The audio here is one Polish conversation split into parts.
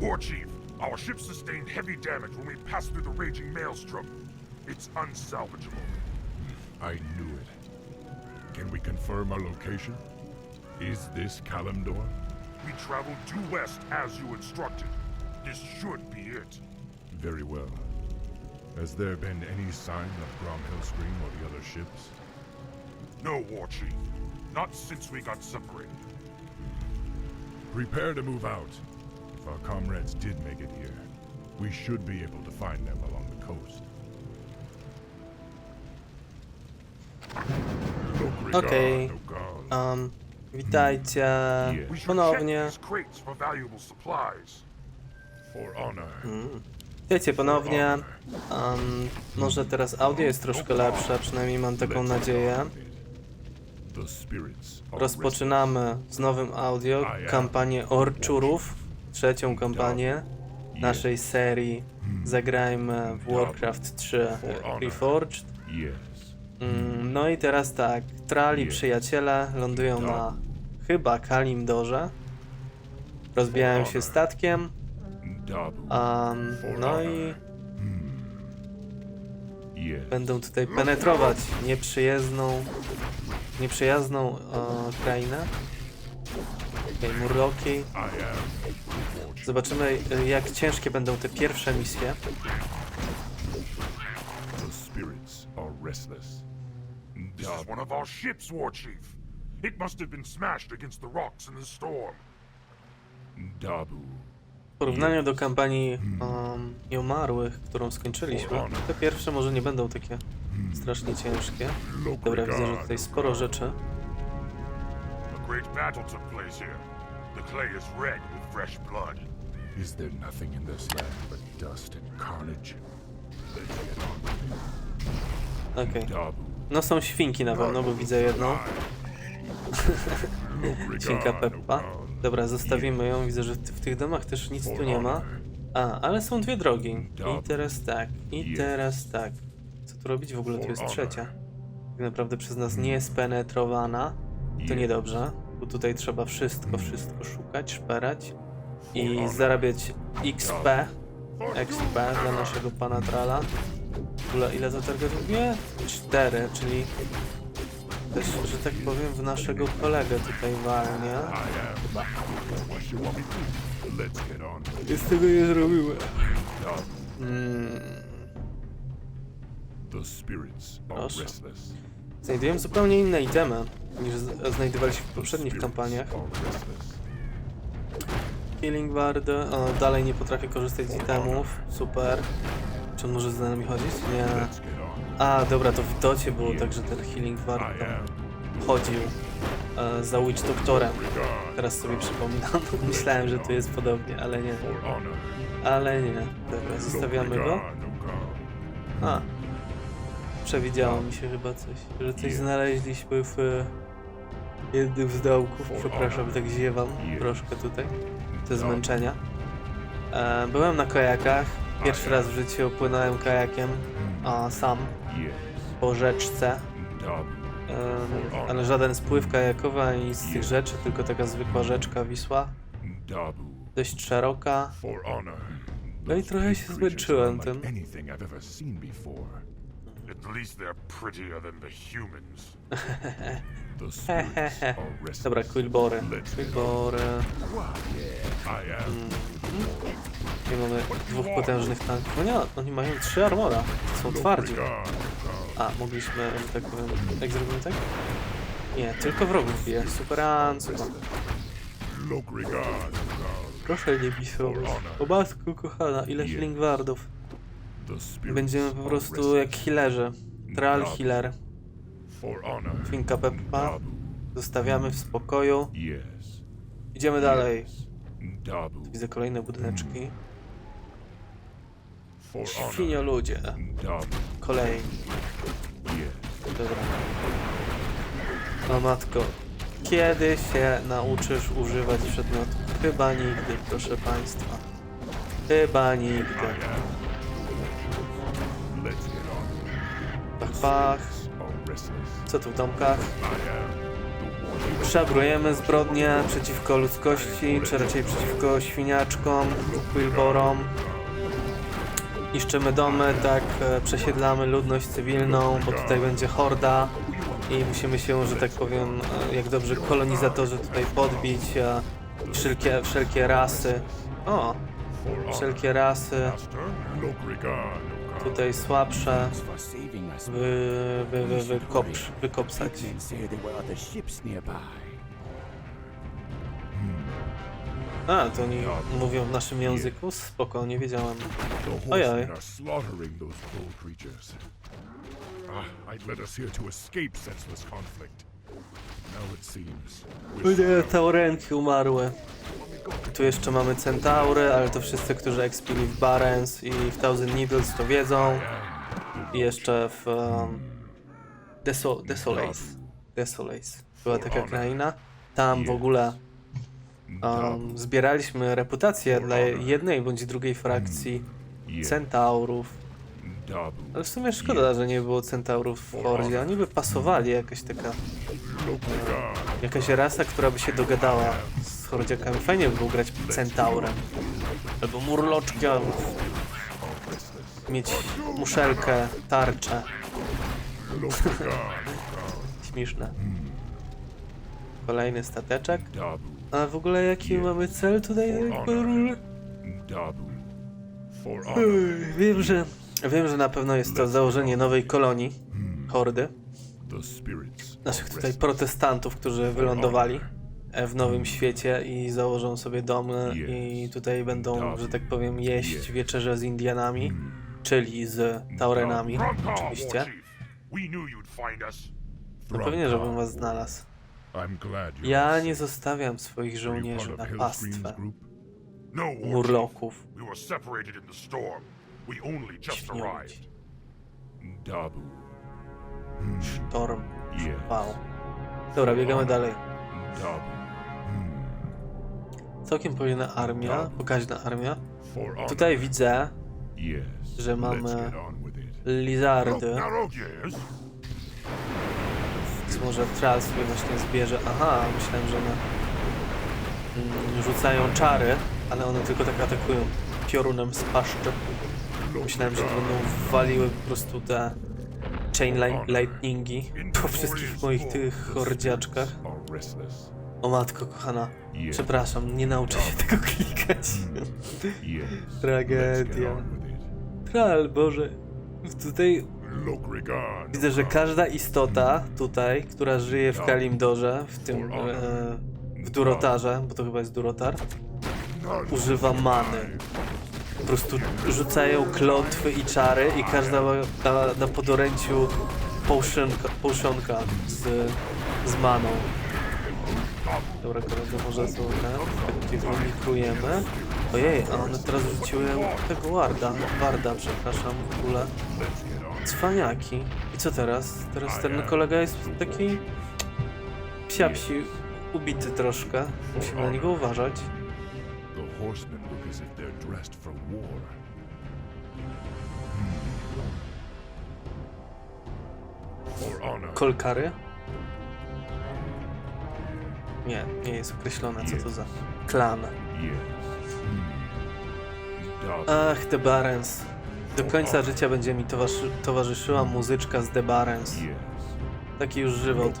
War Chief, our ship sustained heavy damage when we passed through the raging maelstrom. It's unsalvageable. I knew it. Can we confirm our location? Is this Kalimdor? We traveled due west as you instructed. This should be it. Very well. Has there been any sign of Grom Hillscream or the other ships? No, War Chief. Not since we got separated. Prepare to move out. Comrades did make it here, we should be able to find them along the coast. Okej. Nogal. Um, witajcie ponownie. honor. Witajcie ponownie. Um, może teraz audio jest troszkę lepsze, przynajmniej mam taką nadzieję. Rozpoczynamy z nowym audio kampanię Orczurów, trzecią kampanię naszej serii Zagrajmy w Warcraft 3 Reforged. Mm, No i teraz tak, trali przyjaciele lądują na chyba Kalimdorze. Rozbijają się statkiem. Um, no i yes. będą tutaj penetrować nieprzyjezdną, nieprzyjazną e, krainę. Tutaj Murloki. Zobaczymy e, jak ciężkie będą te pierwsze misje. The spirits are restless. This is one of our ships, War Chief. It must have been smashed against the rocks in the storm. Dabu. W porównaniu do kampanii um, Nieumarłych, którą skończyliśmy, te pierwsze może nie będą takie strasznie ciężkie. Dobra, widzę, że tutaj sporo rzeczy. A great battle took place here. The clay is red with fresh blood. Is there nothing in this land but dust and carnage? Let's get on with it. Okej. Dabu. No są świnki na pewno, bo widzę jedną. Świnka Peppa. Dobra, zostawimy ją. Widzę, że w, w tych domach też nic tu nie ma. A, ale są dwie drogi. I teraz tak, i teraz tak. Co tu robić? W ogóle tu jest trzecia. Tak naprawdę przez nas nie spenetrowana. To niedobrze, bo tutaj trzeba wszystko, wszystko szukać, szperać i zarabiać XP. XP dla naszego pana Trala. W ogóle ile to targetów? Nie, cztery, czyli też, że tak powiem, w naszego kolegę tutaj walnie. I tego nie zrobiły. Dabu. Mm, The spirits are restless. Znajdujemy zupełnie inne itemy niż znajdowaliśmy w poprzednich kampaniach. Killing Ward, o, dalej nie potrafię korzystać z itemów, super. Czy on może z nami chodzić? Nie. A, dobra, to w docie było tak, że ten Healing Ward tam am. chodził e, za Witch Doctorem. Regard Teraz sobie przypominam, myślałem, że tu jest podobnie, ale nie. Ale nie. Dobra, zostawiamy go. A. Przewidziało mi się chyba coś, że coś znaleźliśmy w e, jednym z dołków. Przepraszam, tak ziewam troszkę tutaj. Ze zmęczenia. E, byłem na kajakach. Pierwszy raz w życiu płynąłem kajakiem a, sam po rzeczce. Em, ale żaden spływ kajakowy ani z tych rzeczy, tylko taka zwykła rzeczka Wisła. Dość szeroka. No i trochę się zmęczyłem tym. At least they're prettier than the humans. The spirits are restless. Dobra, on. Quillbory. I am. Nie mamy dwóch potężnych tanków. No nie, oni mają trzy armora. Są twardzi. A, mogliśmy, że tak powiem, jak zrobimy tak? Nie, tylko wrogów bije. Regard, Nogal. Proszę nie bisować. O matko kochana, ile healing wardów. The spirits Będziemy po prostu jak healerzy. Trial healer. Finka Peppa. Zostawiamy w spokoju. Idziemy dalej. Widzę kolejne budyneczki. For Świnio ludzie. Yes. Dobra. O matko. Kiedy się nauczysz używać przedmiotów? Chyba nigdy, proszę państwa. Chyba nigdy. Co tu w domkach? Szabrujemy zbrodnie przeciwko ludzkości, czy raczej przeciwko świniaczkom, quilborom. Niszczymy domy, tak, e, przesiedlamy ludność cywilną, bo tutaj będzie horda i musimy się, że tak powiem, e, jak dobrze kolonizatorzy tutaj podbić e, wszelkie, wszelkie rasy. O, wszelkie rasy, tutaj słabsze. Wy, wy, wy, wykopsz, wykopsać. A, to oni mówią w naszym języku? Spoko, nie wiedziałem. Ojej. nie, taurenki umarły. Tu jeszcze mamy centaury, ale to wszyscy, którzy ekspili w Barents i w Thousand Needles to wiedzą. I jeszcze w um, Deso Desolace. Desolace. Była taka kraina. Tam w ogóle um, zbieraliśmy reputację dla jednej bądź drugiej frakcji centaurów. Dabu. Ale w sumie szkoda, że nie było centaurów w Hordzie. Oni by pasowali, jakaś taka Jakaś rasa, która by się dogadała z hordziakami. Fajnie by było grać centaurem. Albo murloczkiem. Mieć muszelkę, tarczę. Śmieszne. Kolejny stateczek. A w ogóle jaki mamy cel tutaj? Wiem, że wiem, że na pewno jest to założenie nowej kolonii hordy. Naszych tutaj protestantów, którzy wylądowali w Nowym Świecie i założą sobie domy i tutaj będą, że tak powiem, jeść wieczerze z Indianami, czyli z Taurenami, oczywiście. No pewnie, żebym was znalazł. Ja nie zostawiam swoich żołnierzy na pastwę? No, murloków, We were separated in the storm. We only just śniąć, arrived. Dabu. Torm, Yes. wow. Dobra, biegamy dalej. Dabu. Całkiem powinna armia, pokaźna armia. Tutaj widzę. Że mamy lizardy. Więc może sobie właśnie zbierze. Aha, myślałem, że one mm, rzucają czary, ale one tylko tak atakują piorunem z paszczy. Myślałem, że to będą waliły po prostu te chain li- lightningi po wszystkich moich tych hordziaczkach. O matko kochana, przepraszam, nie nauczę się tego klikać. Yes. Tragedia. Tral, Boże. Tutaj. Widzę, że każda istota tutaj, która żyje w Kalimdorze, w tym e, w Durotarze, bo to chyba jest Durotar, używa many. Po prostu rzucają klątwy i czary i każda ma na, na podoręciu połszonka z, z maną. Dobra, koledzy, może są ten, tak gdzie mikrujemy. Ojej, a one teraz rzuciły tego Warda, Warda, przepraszam, w ogóle. Cwaniaki. I co teraz? Teraz ten kolega jest taki psiapsi, ubity troszkę. Musimy na niego uważać. Kolkary? Nie, nie jest określone co to za klan. Ach, The Barents. Do końca życia będzie mi towarzy towarzyszyła muzyczka z The Barents. Yes. Taki już żywot.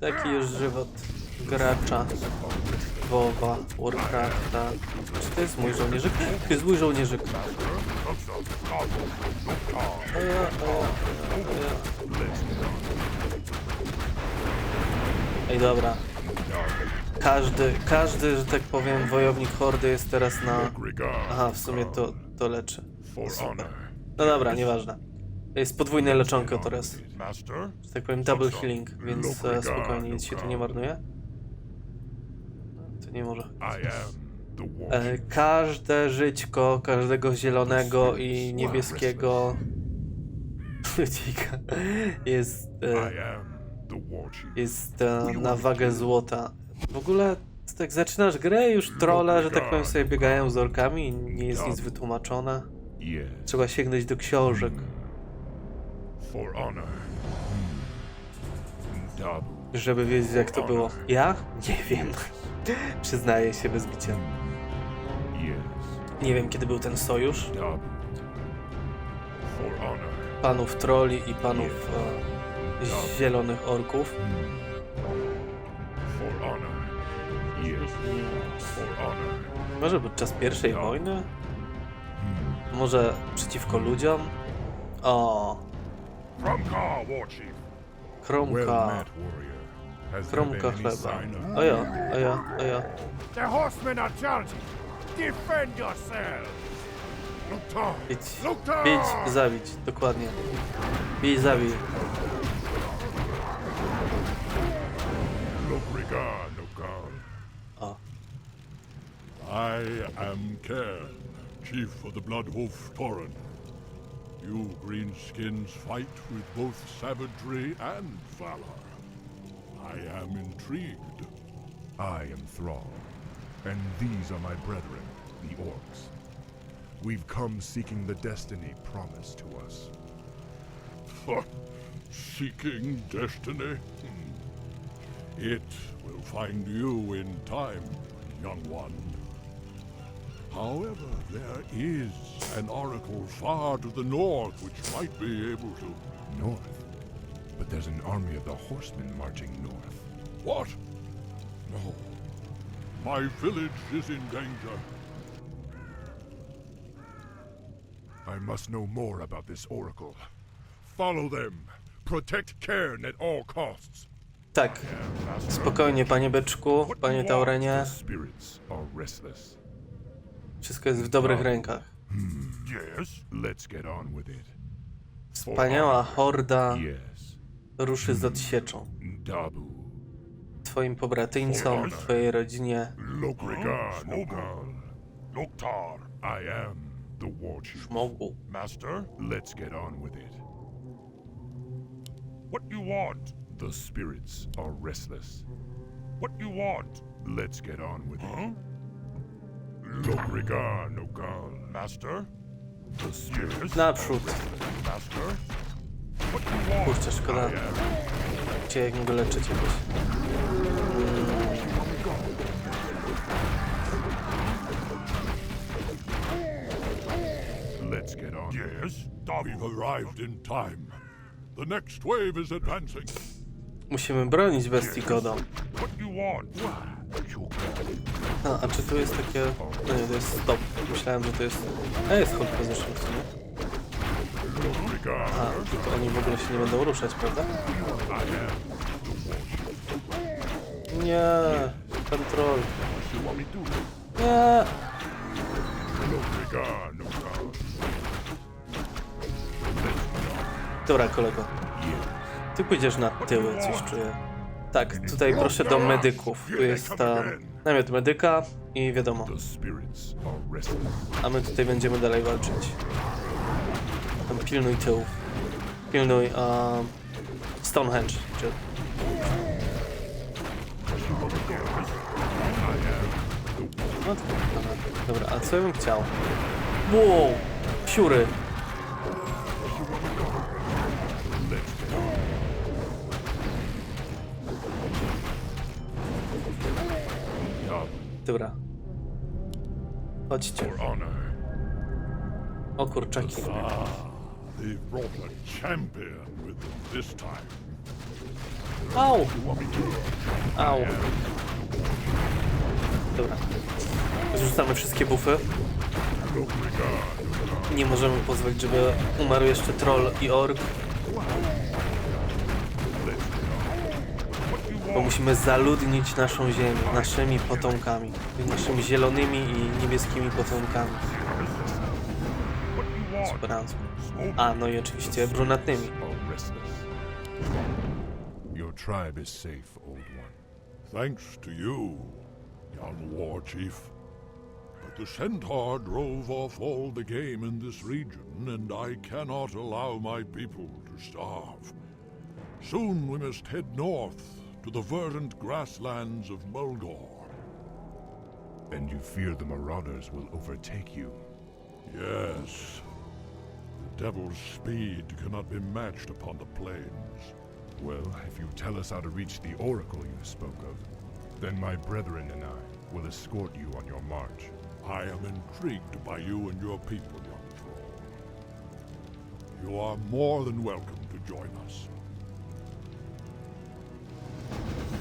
Taki już żywot gracza WoWa, Warcrafta. Czy to jest mój żołnierzyk? To jest mój żołnierzyk. Ej, dobra. Każdy, każdy, że tak powiem, wojownik Hordy jest teraz na... Aha, w sumie to, to leczy. Super. No dobra, nieważne. Jest podwójne leczonko teraz. Że tak powiem, double healing, więc e, spokojnie, nic się tu nie marnuje. To nie może. E, każde żyćko, każdego zielonego i niebieskiego ludzika jest, e, jest e, na wagę złota. W ogóle tak zaczynasz grę już trolle, że tak powiem sobie biegają z orkami i nie jest nic wytłumaczone. Trzeba sięgnąć do książek. Honor. Dabu. żeby wiedzieć jak to było. Ja? Nie wiem. Przyznaję się bez bicia. Yes. Nie wiem kiedy był ten sojusz panów troli i panów e, zielonych orków. Może podczas pierwszej wojny? Może przeciwko ludziom? O, kromka. Kromka chleba. sign of Ojo, ojo, ojo. The horsemen are charging. Defend to. Bić, zabić, dokładnie. Bij, zabij. Look I am Cairn, chief of the Bloodhoof Torrent. You greenskins fight with both savagery and valor. I am intrigued. I am Thrall, and these are my brethren, the Orcs. We've come seeking the destiny promised to us. Seeking destiny? Hmm. It will find you in time, young one. However, there is an oracle far to the north which might be able to. North? But there's an army of the horsemen marching north. What? No. My village is in danger. I must know more about this oracle. Follow them. Protect Cairn at all costs. tak. Spokojnie, panie Beczku, panie Taurenie. Spirits are restless. Wszystko jest w dobrych rękach. Yes? Let's get on with it. Wspaniała horda Yes. ruszy z odsieczą. Dabu. Twoim pobratyńcom, twojej rodzinie. Look regard, Nogal. Loktar. I am the war chief. Mogu. Master? Let's get on with it. What you want? The spirits are restless. What you want? Let's get on with it. Huh? Look regard, Nogal. Master? The spirits Naprzód. Master? What do you want? Kurczę, szkoda. Cię jak go leczyć jakoś. Let's get on. Yes? We've arrived in time. The next wave is advancing. Musimy bronić bestii want? A, a czy tu jest takie... No nie, to jest stop. Myślałem, że to jest... A, jest hold position w sumie. A, tylko oni w ogóle się nie będą ruszać, prawda? Nie, kontrol. To? Nie. Dobra, kolego. Ty pójdziesz na tyły, coś czuję. Tak, tutaj proszę do medyków. Tu jest ta namiot medyka i wiadomo. A my tutaj będziemy dalej walczyć. Tam pilnuj tyłów. Pilnuj um, Stonehenge. Czy... No dobra, a co ja bym chciał? Wow! Siury! Dobra. Chodźcie. For honor. O kurczaki. They've brought a champion with them this time. Au! Au. Dobra. Zrzucamy wszystkie bufy. Nie możemy pozwolić, żeby umarł jeszcze troll i ork. Bo musimy zaludnić naszą ziemię, naszymi potomkami. Naszymi zielonymi i niebieskimi potomkami. Superancko. A, no i oczywiście brunatnymi. Your tribe is safe, old one. Thanks to you, young war chief. But the centaur drove off all the game in this region, and I cannot allow my people to starve. Soon we must head north to the verdant grasslands of Mulgore. And you fear the marauders will overtake you. Yes, the devil's speed cannot be matched upon the plains. Well, if you tell us how to reach the oracle you spoke of, then my brethren and I will escort you on your march. I am intrigued by you and your people, young troll. You are more than welcome to join us.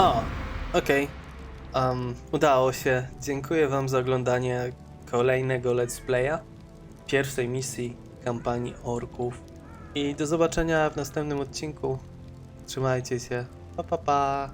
O, okej. Em, udało się. Dziękuję Wam za oglądanie kolejnego Let's Playa, pierwszej misji kampanii Orków. I do zobaczenia w następnym odcinku. Trzymajcie się. Pa, pa, pa.